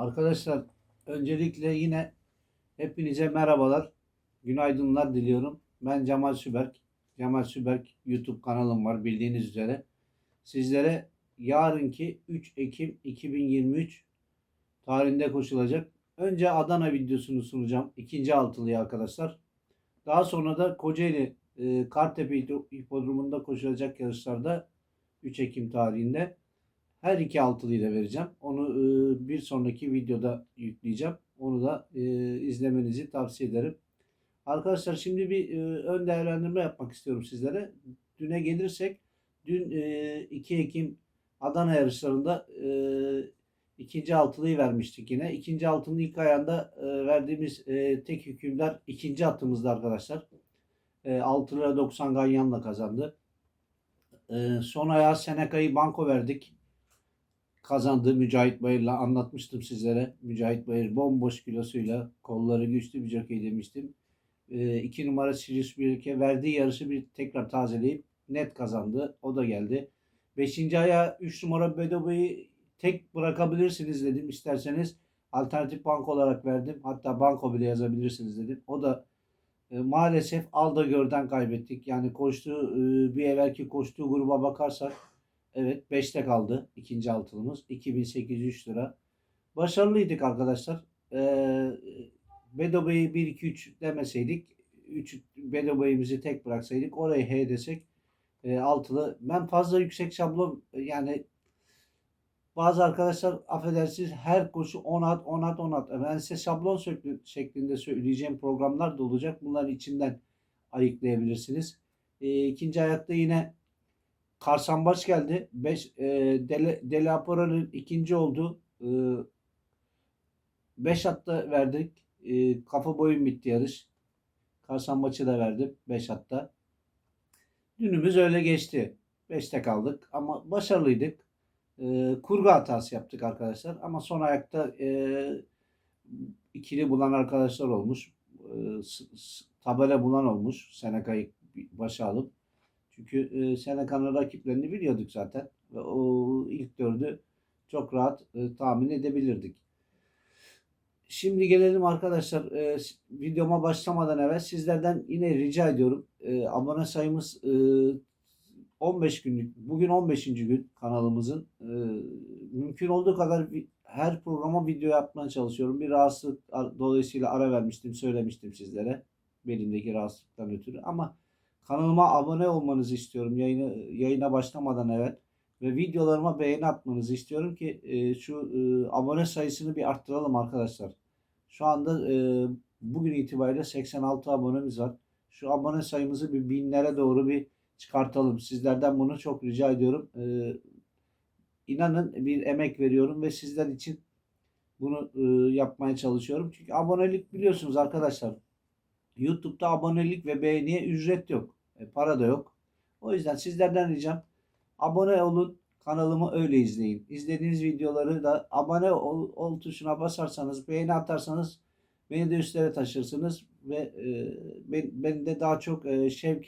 Arkadaşlar öncelikle yine hepinize merhabalar. Günaydınlar diliyorum. Ben Cemal Süberk. Cemal Süberk YouTube kanalım var bildiğiniz üzere. Sizlere yarınki 3 Ekim 2023 tarihinde koşulacak. Önce Adana videosunu sunacağım. ikinci altılıyı arkadaşlar. Daha sonra da Kocaeli e, Kartepe Hipodromu'nda koşulacak yarışlarda 3 Ekim tarihinde her iki altılıyı da vereceğim. Onu e, bir sonraki videoda yükleyeceğim. Onu da e, izlemenizi tavsiye ederim. Arkadaşlar şimdi bir e, ön değerlendirme yapmak istiyorum sizlere. Düne gelirsek dün e, 2 Ekim Adana yarışlarında ikinci altılıyı vermiştik yine. İkinci altının ilk ayağında verdiğimiz tek hükümler ikinci atımızda arkadaşlar. E, 6 lira 90 ganyanla kazandı. Son ayağı Seneka'yı banko verdik kazandığı Mücahit Bayır'la anlatmıştım sizlere. Mücahit Bayır bomboş kilosuyla kolları güçlü bir jockey demiştim. E, iki numara Sirius Birke verdiği yarışı bir tekrar tazeleyip net kazandı. O da geldi. Beşinci aya 3 numara Bedobe'yi tek bırakabilirsiniz dedim. İsterseniz alternatif bank olarak verdim. Hatta banko bile yazabilirsiniz dedim. O da e, maalesef Alda Gör'den kaybettik. Yani koştuğu e, bir evvelki koştuğu gruba bakarsak Evet 5'te kaldı ikinci altılımız. 2803 lira. Başarılıydık arkadaşlar. Ee, Bedo Bey'i 1-2-3 demeseydik 3 Bedo Bey'imizi tek bıraksaydık orayı H desek e, altılı. Ben fazla yüksek şablon yani bazı arkadaşlar affedersiniz her koşu 10 at 10 at 10 at. Ben size şablon şeklinde söyleyeceğim programlar da olacak. Bunların içinden ayıklayabilirsiniz. E, ikinci ayakta yine Karsambaç geldi. 5 e, Dele, Delapora'nın ikinci oldu. 5 e, hatta verdik. E, kafa boyun bitti yarış. Karsambaç'ı da verdim 5 hatta. Dünümüz öyle geçti. 5'te kaldık ama başarılıydık. E, kurgu hatası yaptık arkadaşlar ama son ayakta e, ikili bulan arkadaşlar olmuş. E, tabela bulan olmuş. Seneka'yı başa alıp çünkü e, Seneka'nın rakiplerini biliyorduk zaten. Ve o ilk dördü çok rahat e, tahmin edebilirdik. Şimdi gelelim arkadaşlar e, videoma başlamadan evvel sizlerden yine rica ediyorum. E, abone sayımız e, 15 günlük. Bugün 15. gün kanalımızın. E, mümkün olduğu kadar her programa video yapmaya çalışıyorum. Bir rahatsızlık dolayısıyla ara vermiştim, söylemiştim sizlere. Belimdeki rahatsızlıktan ötürü. Ama Kanalıma abone olmanızı istiyorum yayını, yayına başlamadan evvel. Ve videolarıma beğeni atmanızı istiyorum ki e, şu e, abone sayısını bir arttıralım arkadaşlar. Şu anda e, bugün itibariyle 86 abonemiz var. Şu abone sayımızı bir binlere doğru bir çıkartalım. Sizlerden bunu çok rica ediyorum. E, inanın bir emek veriyorum ve sizler için bunu e, yapmaya çalışıyorum. Çünkü abonelik biliyorsunuz arkadaşlar. YouTube'da abonelik ve beğeniye ücret yok. E, para da yok. O yüzden sizlerden ricam abone olun. Kanalımı öyle izleyin. İzlediğiniz videoları da abone ol, ol tuşuna basarsanız, beğeni atarsanız beni de üstlere taşırsınız ve e, ben, beni de daha çok e, şevk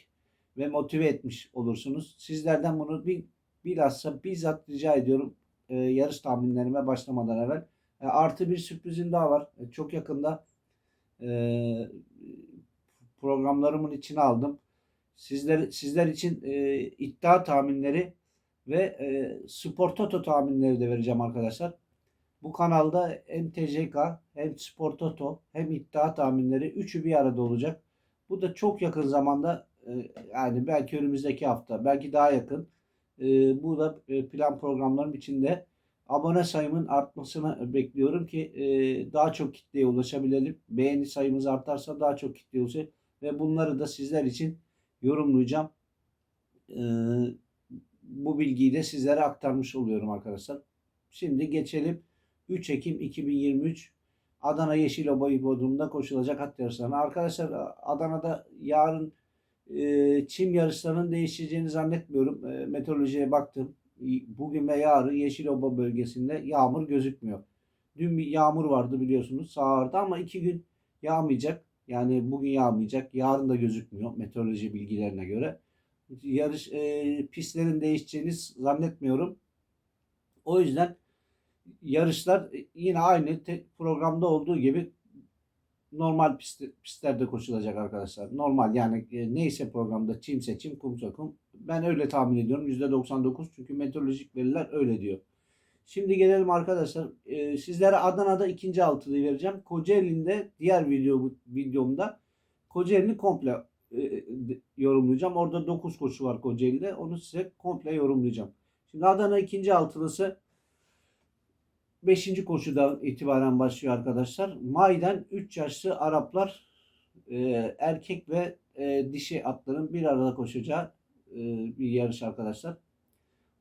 ve motive etmiş olursunuz. Sizlerden bunu bir bilhassa bizzat rica ediyorum e, yarış tahminlerime başlamadan evvel. E, artı bir sürprizim daha var. E, çok yakında e, programlarımın içine aldım. Sizler sizler için e, iddia tahminleri ve e, spor toto tahminleri de vereceğim arkadaşlar. Bu kanalda hem TCK hem spor toto hem iddia tahminleri üçü bir arada olacak. Bu da çok yakın zamanda e, yani belki önümüzdeki hafta belki daha yakın e, bu da e, plan programlarım içinde abone sayımın artmasını bekliyorum ki daha çok kitleye ulaşabilelim. Beğeni sayımız artarsa daha çok kitleye ulaşır ve bunları da sizler için yorumlayacağım. Ee, bu bilgiyi de sizlere aktarmış oluyorum arkadaşlar. Şimdi geçelim 3 Ekim 2023 Adana Yeşiloba Hipodromu'nda koşulacak at yarışlarına. Arkadaşlar Adana'da yarın e, çim yarışlarının değişeceğini zannetmiyorum. E, meteorolojiye baktım. Bugün ve yarın Yeşiloba bölgesinde yağmur gözükmüyor. Dün bir yağmur vardı biliyorsunuz sağırdı ama iki gün yağmayacak. Yani bugün yağmayacak. Yarın da gözükmüyor meteoroloji bilgilerine göre. Yarış e, pistlerin değişeceğini zannetmiyorum. O yüzden yarışlar yine aynı programda olduğu gibi normal pist, pistlerde koşulacak arkadaşlar. Normal yani e, neyse programda çimse çim kumsa kum. Ben öyle tahmin ediyorum. %99 çünkü meteorolojik veriler öyle diyor. Şimdi gelelim arkadaşlar. E, sizlere Adana'da ikinci altılıyı vereceğim. Kocaeli'nde diğer video videomda Kocaeli'ni komple e, yorumlayacağım. Orada 9 koşu var Kocaeli'de. Onu size komple yorumlayacağım. Şimdi Adana ikinci altılısı 5. koşudan itibaren başlıyor arkadaşlar. May'den 3 yaşlı Araplar e, erkek ve e, dişi atların bir arada koşacağı e, bir yarış arkadaşlar.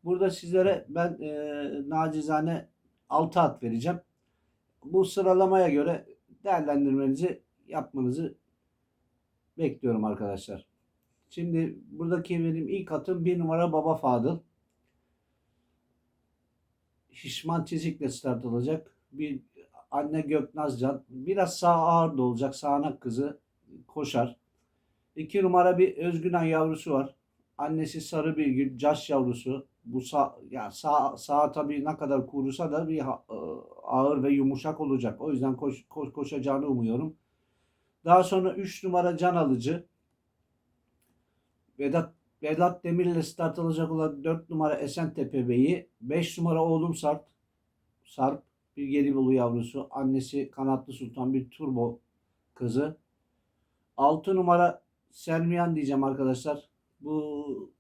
Burada sizlere ben e, nacizane 6 at vereceğim. Bu sıralamaya göre değerlendirmenizi yapmanızı bekliyorum arkadaşlar. Şimdi buradaki benim ilk atım bir numara Baba Fadıl. Şişman çizikle start alacak. Bir anne Göknazcan. Biraz sağ ağır da olacak. Sağanak kızı koşar. İki numara bir Özgünen yavrusu var. Annesi Sarı bir gül, Caş yavrusu. Bu sağ, ya sağ, sağ tabii ne kadar kurusa da bir e, ağır ve yumuşak olacak. O yüzden koş, koş, koşacağını umuyorum. Daha sonra 3 numara Can Alıcı. Vedat Vedat Demir'le start alacak olan 4 numara Esentepe Bey'i, 5 numara oğlum Sarp, Sarp bir Gelibolu yavrusu, annesi Kanatlı Sultan bir turbo kızı. 6 numara Selmiyan diyeceğim arkadaşlar. Bu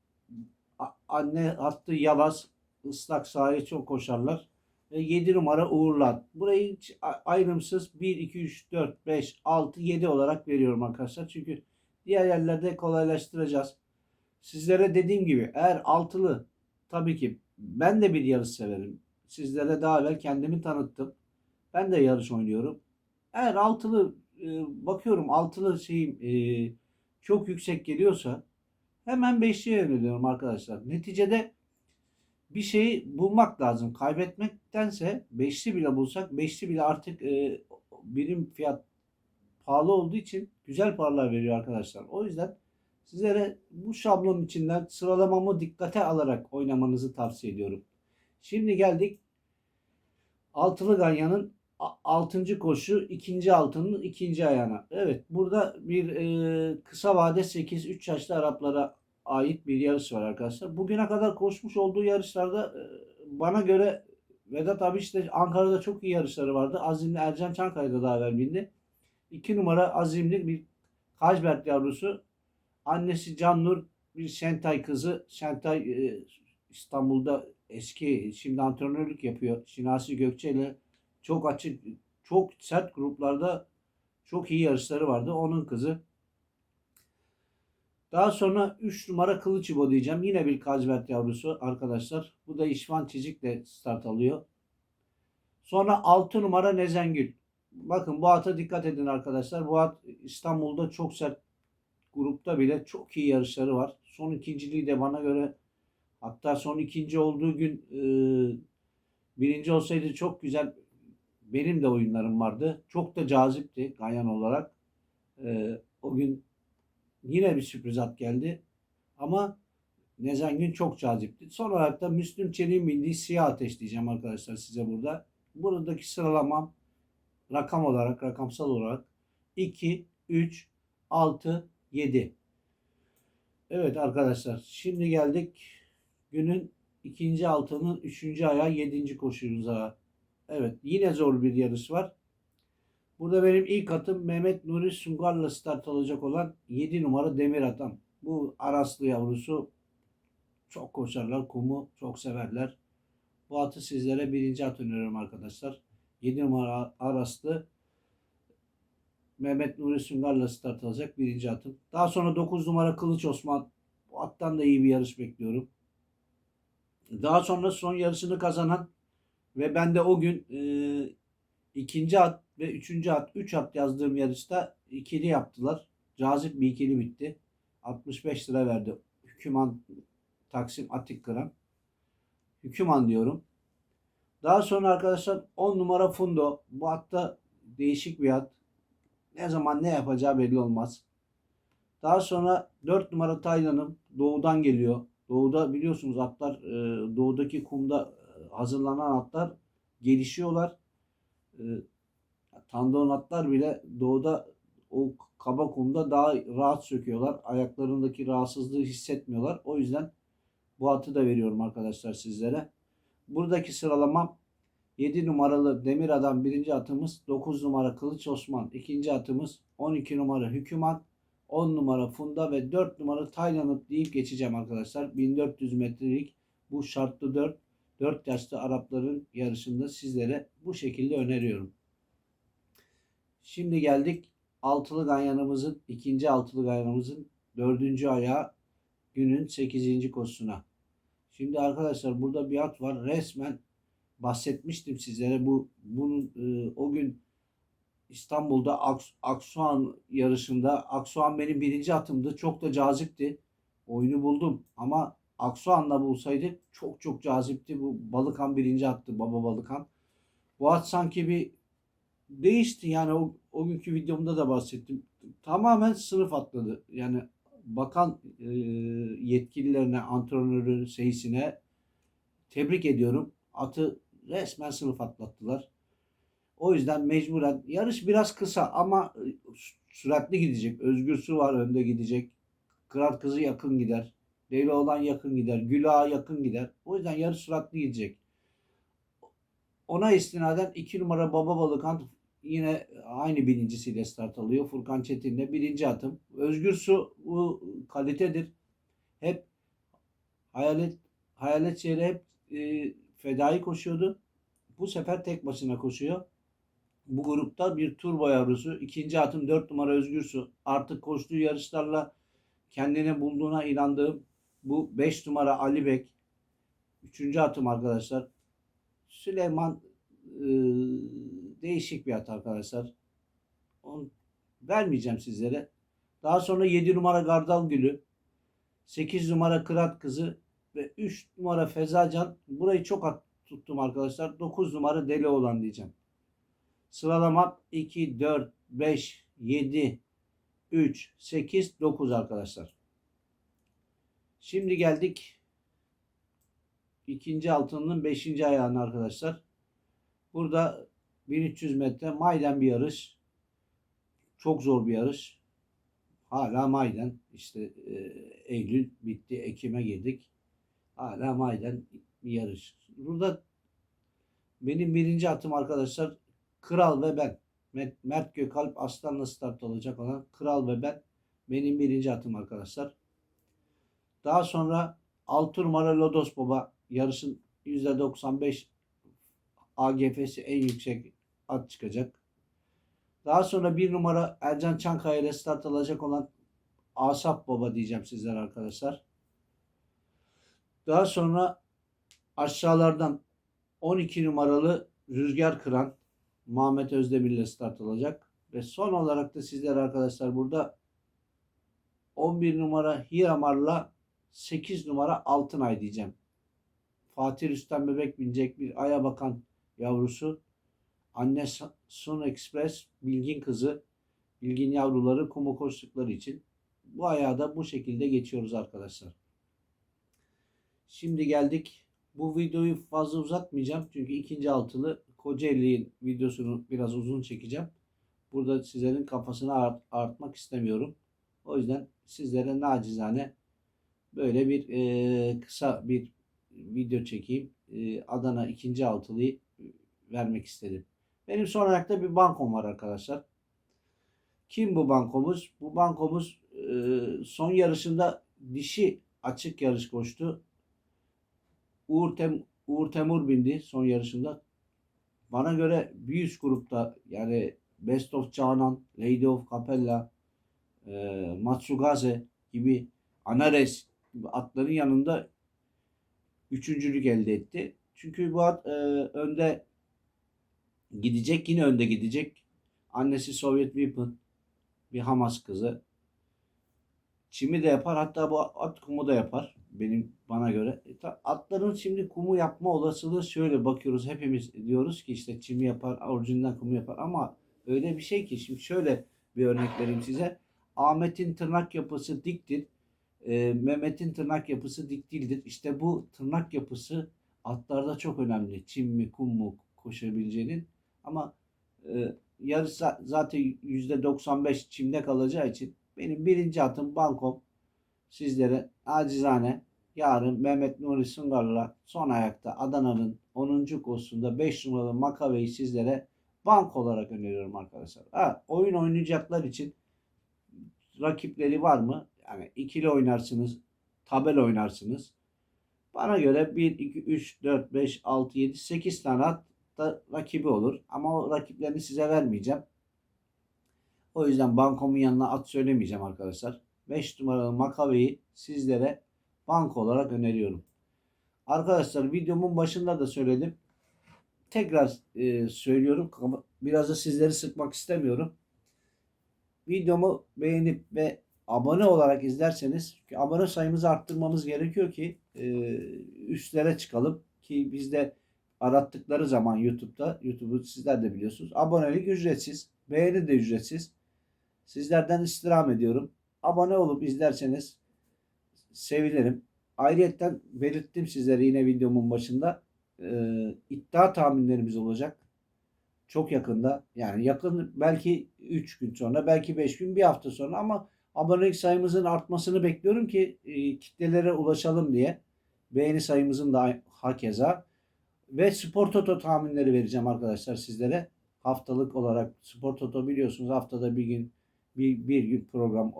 anne hattı Yalaz, ıslak sahaya çok koşarlar. Ve 7 numara Uğurlan. Burayı hiç ayrımsız 1, 2, 3, 4, 5, 6, 7 olarak veriyorum arkadaşlar. Çünkü diğer yerlerde kolaylaştıracağız. Sizlere dediğim gibi eğer altılı tabii ki ben de bir yarış severim. Sizlere daha evvel kendimi tanıttım. Ben de yarış oynuyorum. Eğer altılı e, bakıyorum altılı şeyim e, çok yüksek geliyorsa hemen beşliye yöneliyorum arkadaşlar. Neticede bir şeyi bulmak lazım. Kaybetmektense beşli bile bulsak beşli bile artık e, birim fiyat pahalı olduğu için güzel paralar veriyor arkadaşlar. O yüzden sizlere bu şablon içinden sıralamamı dikkate alarak oynamanızı tavsiye ediyorum. Şimdi geldik Altılı Ganyan'ın 6. koşu ikinci altının ikinci ayağına. Evet burada bir e, kısa vade 8-3 yaşlı Araplara ait bir yarış var arkadaşlar. Bugüne kadar koşmuş olduğu yarışlarda e, bana göre Vedat abi işte Ankara'da çok iyi yarışları vardı. Azimli Ercan Çankaya'da daha evvel bindi. 2 numara Azimli bir Kajbert yavrusu. Annesi Cannur bir Şentay kızı. Şentay e, İstanbul'da eski şimdi antrenörlük yapıyor. Şinasi Gökçe ile çok açık çok sert gruplarda çok iyi yarışları vardı. Onun kızı. Daha sonra 3 numara Kılıçibo diyeceğim. Yine bir Kajbert yavrusu arkadaşlar. Bu da İşvan Çizik'le start alıyor. Sonra 6 numara Nezengül. Bakın bu ata dikkat edin arkadaşlar. Bu at İstanbul'da çok sert grupta bile çok iyi yarışları var. Son ikinciliği de bana göre hatta son ikinci olduğu gün e, birinci olsaydı çok güzel benim de oyunlarım vardı. Çok da cazipti Ganyan olarak. E, o gün yine bir sürpriz at geldi. Ama Nezengin çok cazipti. Son olarak da Müslüm Çelik'in bildiği siyah ateş diyeceğim arkadaşlar size burada. Buradaki sıralamam rakam olarak, rakamsal olarak 2, 3, 6, 7. Evet arkadaşlar şimdi geldik günün ikinci altının üçüncü ayağı yedinci koşumuza. Evet yine zor bir yarış var. Burada benim ilk atım Mehmet Nuri Sungar'la start alacak olan 7 numara Demir Atan. Bu Araslı yavrusu çok koşarlar. Kumu çok severler. Bu atı sizlere birinci at öneriyorum arkadaşlar. 7 numara Araslı Mehmet Nuri Süngar'la start alacak birinci atım. Daha sonra 9 numara Kılıç Osman. Bu attan da iyi bir yarış bekliyorum. Daha sonra son yarışını kazanan ve ben de o gün e, ikinci at ve üçüncü at, üç at yazdığım yarışta ikili yaptılar. Cazip bir ikili bitti. 65 lira verdi. Hüküman Taksim Atik Kıran. Hüküman diyorum. Daha sonra arkadaşlar 10 numara Fundo. Bu hatta değişik bir at. Ne zaman ne yapacağı belli olmaz. Daha sonra 4 numara Taylan'ım doğudan geliyor. Doğuda biliyorsunuz atlar e, doğudaki kumda hazırlanan atlar gelişiyorlar. Ee, tandon atlar bile doğuda o kaba kumda daha rahat söküyorlar. Ayaklarındaki rahatsızlığı hissetmiyorlar. O yüzden bu atı da veriyorum arkadaşlar sizlere. Buradaki sıralamam 7 numaralı Demir Adam birinci atımız, 9 numara Kılıç Osman ikinci atımız, 12 numara Hüküman, 10 numara Funda ve 4 numara Taylan'ı deyip geçeceğim arkadaşlar. 1400 metrelik bu şartlı 4 4 yaşlı Arapların yarışında sizlere bu şekilde öneriyorum. Şimdi geldik altılı ganyanımızın ikinci altılı ganyanımızın dördüncü ayağı günün 8. kosuna. Şimdi arkadaşlar burada bir at var. Resmen bahsetmiştim sizlere bu bunun e, o gün İstanbul'da Aks- Aksuan yarışında Aksuan benim birinci atımdı. Çok da cazipti. Oyunu buldum ama Aksuan'la bulsaydık çok çok cazipti. Bu Balıkan birinci attı. Baba Balıkan. Bu at sanki bir değişti. Yani o, o günkü videomda da bahsettim. Tamamen sınıf atladı. Yani bakan e, yetkililerine, antrenörü, seyisine tebrik ediyorum. Atı resmen sınıf atlattılar. O yüzden mecburen yarış biraz kısa ama e, süratli gidecek. Özgür Su var önde gidecek. Kırar kızı yakın gider. Leyla olan yakın gider. Güla yakın gider. O yüzden yarış süratli gidecek. Ona istinaden 2 numara Baba Balıkan yine aynı birincisiyle start alıyor. Furkan Çetin'le birinci atım. Özgür Su bu kalitedir. Hep hayalet hayalet şehri hep e, fedai koşuyordu. Bu sefer tek başına koşuyor. Bu grupta bir turbo yavrusu. ikinci atım 4 numara Özgür Su. Artık koştuğu yarışlarla kendini bulduğuna inandığım bu 5 numara Ali Bek. Üçüncü atım arkadaşlar. Süleyman e, değişik bir at arkadaşlar. Onu vermeyeceğim sizlere. Daha sonra 7 numara Gardal Gülü. 8 numara Kırat Kızı ve 3 numara Fezacan. Burayı çok at tuttum arkadaşlar. 9 numara Deli olan diyeceğim. Sıralamak 2, 4, 5, 7, 3, 8, 9 arkadaşlar. Şimdi geldik ikinci altının beşinci ayağına arkadaşlar. Burada 1300 metre mayden bir yarış. Çok zor bir yarış. Hala mayden. İşte e, Eylül bitti. Ekim'e girdik. Hala mayden bir yarış. Burada benim birinci atım arkadaşlar Kral ve ben. Mert, Mert Gökalp Aslan'la start alacak olan Kral ve ben. Benim birinci atım arkadaşlar. Daha sonra 6 numara Lodos Baba yarışın %95 AGF'si en yüksek at çıkacak. Daha sonra bir numara Ercan Çankaya ile start alacak olan Asap Baba diyeceğim sizlere arkadaşlar. Daha sonra aşağılardan 12 numaralı Rüzgar Kıran Muhammed Özdemir ile start alacak. Ve son olarak da sizler arkadaşlar burada 11 numara Hiramar'la 8 numara Altınay diyeceğim. Fatih Rüstem Bebek binecek bir aya bakan yavrusu. Anne Sun Express Bilgin kızı. Bilgin yavruları kumu koştukları için. Bu ayağı da bu şekilde geçiyoruz arkadaşlar. Şimdi geldik. Bu videoyu fazla uzatmayacağım. Çünkü ikinci altılı Kocaeli'nin videosunu biraz uzun çekeceğim. Burada sizlerin kafasını art, artmak istemiyorum. O yüzden sizlere nacizane böyle bir e, kısa bir video çekeyim. E, Adana ikinci altılıyı vermek istedim. Benim son ayakta bir bankom var arkadaşlar. Kim bu bankomuz? Bu bankomuz e, son yarışında dişi açık yarış koştu. Uğur, Tem, Uğur Temur bindi son yarışında. Bana göre bir üst grupta yani Best of Canan, Lady of Capella, e, Matsugaze gibi Anares atların yanında üçüncülük elde etti. Çünkü bu at e, önde gidecek yine önde gidecek. Annesi Sovyet Weapon bir Hamas kızı. Çimi de yapar hatta bu at kumu da yapar benim bana göre. E, atların şimdi kumu yapma olasılığı şöyle bakıyoruz hepimiz diyoruz ki işte çimi yapar orijinal kumu yapar ama öyle bir şey ki şimdi şöyle bir örnek vereyim size. Ahmet'in tırnak yapısı diktir. E, Mehmet'in tırnak yapısı dik değildir. İşte bu tırnak yapısı atlarda çok önemli. Çim mi, kum mu, koşabileceğinin. Ama e, yarış za- zaten %95 çimde kalacağı için benim birinci atım Bankom sizlere acizane yarın Mehmet Nuri Sungar'la son ayakta Adana'nın 10. koşusunda 5 numaralı Makave'yi sizlere bank olarak öneriyorum arkadaşlar. Ha, oyun oynayacaklar için rakipleri var mı? Yani ikili oynarsınız, tabel oynarsınız. Bana göre 1, 2, 3, 4, 5, 6, 7, 8 tane at da rakibi olur. Ama o rakiplerini size vermeyeceğim. O yüzden bankomun yanına at söylemeyeceğim arkadaşlar. 5 numaralı Makave'yi sizlere banko olarak öneriyorum. Arkadaşlar videomun başında da söyledim. Tekrar e, söylüyorum. Biraz da sizleri sıkmak istemiyorum. Videomu beğenip ve abone olarak izlerseniz ki abone sayımızı arttırmamız gerekiyor ki e, üstlere çıkalım ki bizde arattıkları zaman YouTube'da YouTube'u sizler de biliyorsunuz. Abonelik ücretsiz, beğeni de ücretsiz. Sizlerden istirham ediyorum. Abone olup izlerseniz sevinirim. Ayrıca belirttim sizlere yine videomun başında e, iddia tahminlerimiz olacak. Çok yakında yani yakın belki 3 gün sonra belki 5 gün bir hafta sonra ama abonelik sayımızın artmasını bekliyorum ki e, kitlelere ulaşalım diye. Beğeni sayımızın da hakeza. Ve Spor Toto tahminleri vereceğim arkadaşlar sizlere. Haftalık olarak Spor Toto biliyorsunuz haftada bir gün bir, bir gün program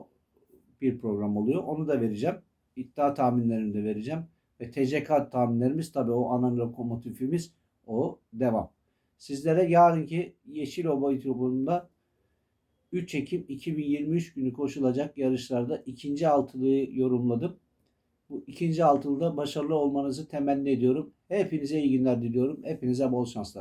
bir program oluyor. Onu da vereceğim. İddia tahminlerini de vereceğim. Ve TCK tahminlerimiz tabii o ana lokomotifimiz o devam. Sizlere yarınki Yeşil Oba YouTube'unda 3 Ekim 2023 günü koşulacak yarışlarda ikinci altılıyı yorumladım. Bu ikinci altılıda başarılı olmanızı temenni ediyorum. Hepinize iyi günler diliyorum. Hepinize bol şanslar.